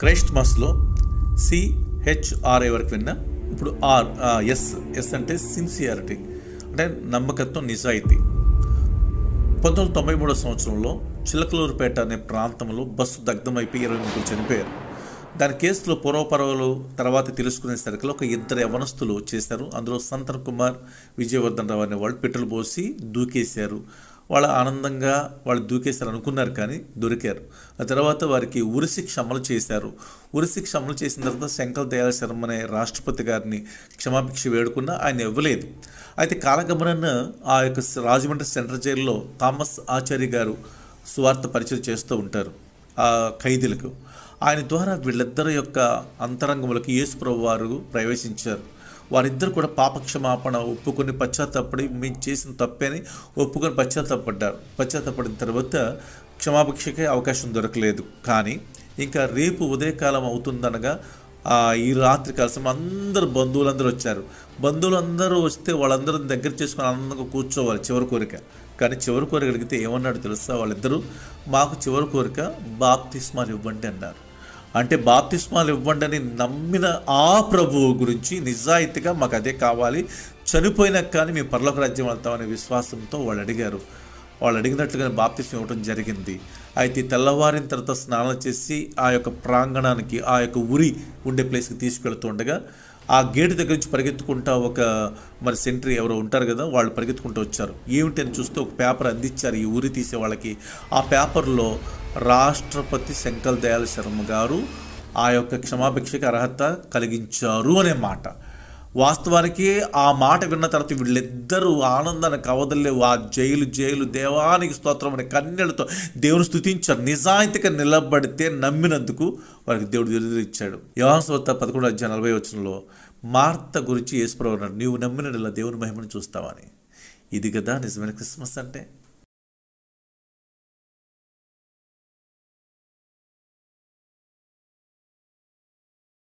Christ మస్లో సిహెచ్ఆర్ఏ వరకు విన్నా ఇప్పుడు ఆర్ ఎస్ ఎస్ అంటే సిన్సియారిటీ అంటే నమ్మకత్వం నిజాయితీ. పంతొమ్మిది వందల తొంభై మూడో సంవత్సరంలో చిలకలూరుపేట అనే ప్రాంతంలో బస్సు దగ్ధమైపోయి ఇరవై ముగ్గురు చనిపోయారు. దాని కేసులో పూర్వపరవలు తర్వాత తెలుసుకునేసరికి ఒక ఇద్దరు యవనస్తులు చేశారు అందులో సంతన్ కుమార్ విజయవర్ధన్ రావు అనే వాళ్ళు పెట్రోల్ పోసి దూకేశారు. వాళ్ళు ఆనందంగా వాళ్ళు దూకేశారు అనుకున్నారు కానీ దొరికారు. ఆ తర్వాత వారికి ఉరిశిక్ష అమలు చేశారు. ఉరిశిక్ష అమలు చేసిన తర్వాత శంకర్ దయాళ శర్మ అనే రాష్ట్రపతి గారిని క్షమాభిక్ష వేడుకున్నా ఆయన ఇవ్వలేదు. అయితే కాలగమనాన్న ఆ యొక్క రాజమండ్రి సెంట్రల్ జైల్లో థామస్ ఆచార్య గారు సువార్త పరిచయం చేస్తూ ఉంటారు ఆ ఖైదీలకు. ఆయన ద్వారా వీళ్ళిద్దరి యొక్క అంతరంగములకు యేసుప్రభు వారు ప్రవేశించారు. వారిద్దరు కూడా పాపక్షమాపణ ఒప్పుకొని పశ్చాత్తాపడి మేము చేసిన తప్పేని ఒప్పుకొని పశ్చాత్తాపడ్డారు. పశ్చాత్తాపడిన తర్వాత క్షమాపక్షకే అవకాశం దొరకలేదు. కానీ ఇంకా రేపు ఉదయకాలం అవుతుందనగా ఈ రాత్రి కలిసి అందరు బంధువులందరూ వచ్చారు. బంధువులందరూ వస్తే వాళ్ళందరూ దగ్గర చేసుకొని ఆనందంగా కూర్చోవాలి చివరి కోరిక. కానీ చివరి కోరిక అడిగితే ఏమన్నాడు తెలుసా? వాళ్ళిద్దరూ మాకు చివరి కోరిక బాప్తిస్మాలు ఇవ్వండి అన్నారు. అంటే బాప్తిస్మాలు ఇవ్వండి అని నమ్మిన ఆ ప్రభువు గురించి నిజాయితీగా మాకు అదే కావాలి. చనిపోయినా కానీ మేము పర్లోక రాజ్యం వెళ్తామనే విశ్వాసంతో వాళ్ళు అడిగారు. వాళ్ళు అడిగినట్లుగానే బాప్తిస్మ ఇవ్వడం జరిగింది. అయితే తెల్లవారిన తర్వాత స్నానం చేసి ఆ యొక్క ప్రాంగణానికి ఆ యొక్క ఉరి ఉండే ప్లేస్కి తీసుకెళ్తుండగా ఆ గేటు దగ్గర నుంచి పరిగెత్తుకుంటా ఒక మరి సెంట్రీ ఎవరో ఉంటారు కదా వాళ్ళు పరిగెత్తుకుంటూ వచ్చారు. ఏమిటి అని చూస్తే ఒక పేపర్ అందించారు ఈ ఉరి తీసే వాళ్ళకి. ఆ పేపర్లో రాష్ట్రపతి శంకర్ దయాళ శర్మ గారు ఆ యొక్క క్షమాభిక్షకి అర్హత కలిగించారు అనే మాట. వాస్తవానికి ఆ మాట విన్న తర్వాత వీళ్ళిద్దరూ ఆనందాన్ని కవదలేవు ఆ జైలు జైలు దేవానికి స్తోత్రం అనే కన్నెలతో దేవుని స్థుతించారు నిజాయితీగా నిలబడితే నమ్మినందుకు వారికి దేవుడు విడుదల ఇచ్చాడు. యోహాన్స్వత పదకొండు అధ్యాయ నలభై వచనంలో మార్త గురించి యేసుప్రభు నీవు నమ్మిన దేవుని మహిమను చూస్తావని ఇది కదా నిజమైన క్రిస్మస్ అంటే?